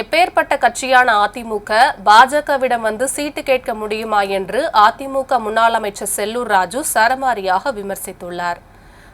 எப்பேற்பட்ட கட்சியான அதிமுக பாஜகவிடம் வந்து சீட்டு கேட்க முடியுமா என்று அதிமுக முன்னாள் அமைச்சர் செல்லூர் ராஜு சரமாரியாக விமர்சித்துள்ளார்.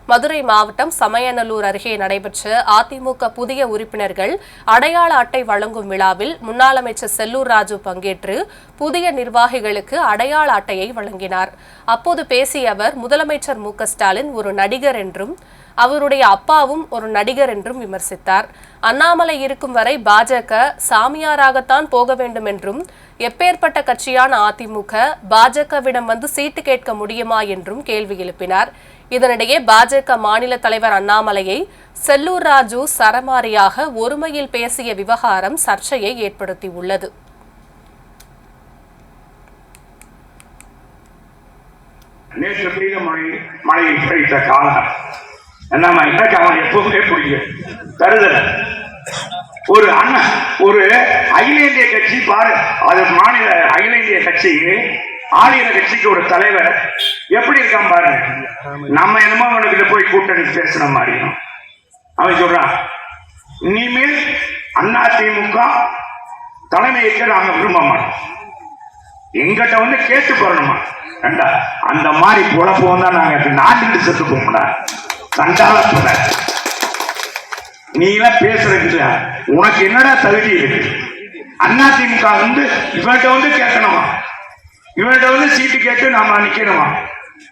மதுரை மாவட்டம் சமயநல்லூர் அருகே நடைபெற்ற அதிமுக புதிய உறுப்பினர்கள் அடையாள அட்டை வழங்கும் விழாவில் முன்னாள் அமைச்சர் செல்லூர் ராஜு பங்கேற்று புதிய நிர்வாகிகளுக்கு அடையாள அட்டையை வழங்கினார். அப்போது பேசிய அவர் முதலமைச்சர் மு ஸ்டாலின் ஒரு நடிகர் என்றும் அவருடைய அப்பாவும் ஒரு நடிகர் என்றும் விமர்சித்தார். அண்ணாமலை இருக்கும் வரை பாஜக சாமியாராகத்தான் போக வேண்டும் என்றும் எப்பேற்பட்ட கட்சியான அதிமுக பாஜகவிடம் வந்து சீட்டு கேட்க முடியுமா என்றும் கேள்வி எழுப்பினார். இதனிடையே பாஜக மாநில தலைவர் அண்ணாமலையை செல்லூர் ராஜு சரமாரியாக ஒருமையில் பேசிய விவகாரம் சர்ச்சையை ஏற்படுத்தியுள்ளது. நேற்று பெய்த மழை மழையை பெய்த காலம் என்னம்மா என்ன அவன் எப்பவுமே பிடிக்கும் தருதல் ஒரு அண்ணன் ஒரு அகில இந்திய கட்சி பாரு அது மாநில அகில இந்திய கட்சி ஆளுகிற கட்சிக்கு ஒரு தலைவர் எப்படி இருக்கான் பாருங்க நம்ம என்னமோ அவனுக்கிட்ட போய் கூட்டணி பேசுன மாதிரியும் அவன் சொல்றான் இனிமேல் அண்ணா திமுக தலைமையேற்க நாங்க விரும்ப மாட்டோம். எங்கிட்ட வந்து கேட்டு போறணுமா ரெண்டா அந்த மாதிரி குழப்பம் தான் நாங்க நாட்டுக்கு செத்து போகணும்டா கண்டால நீ எல்லாம் பேசுறதுக்கு உனக்கு என்னடா தகுதி இருக்கு? அண்ணா திமுக வந்து இவன்கிட்ட வந்து கேட்கணுமா? இவன்கிட்ட வந்து சீட்டு கேட்டு நாம நிக்கணுமா?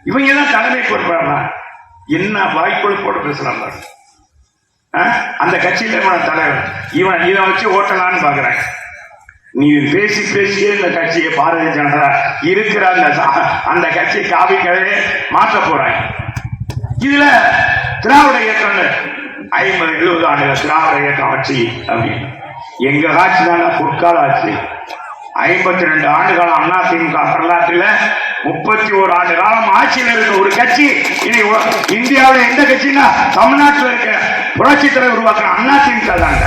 இவங்க தான் தலைமை பொறுப்பாங்க என்ன வாய்ப்புகள் போட்டு பேசுறாங்க ஆ? அந்த கட்சியில இவன் தலைவர். இவன் இதை வச்சு ஓட்டலான்னு பாக்குறேன் நீ பேசி பேசியே இந்த கட்சியை பாரதிய ஜனதா இருக்கிற அந்த அந்த கட்சி காவிக்கவே மாற்ற போறாங்க. இதுல திராவிட இயக்கம் ஐம்பது எழுபது ஆண்டுகள் திராவிட இயக்கம் ஆட்சி அப்படின்னு எங்க ஆட்சி தானே பொற்கால ஆட்சி. ஐம்பத்தி ரெண்டு ஆண்டு காலம் அண்ணா திமுக வரலாற்றில் முப்பத்தி ஒரு ஆண்டு காலம் ஆட்சியில் இருக்க ஒரு கட்சி. இனி இந்தியாவில் எந்த கட்சின்னா தமிழ்நாட்டில் இருக்க புரட்சி தலைவர் உருவாக்குற அண்ணா திமுக தாங்க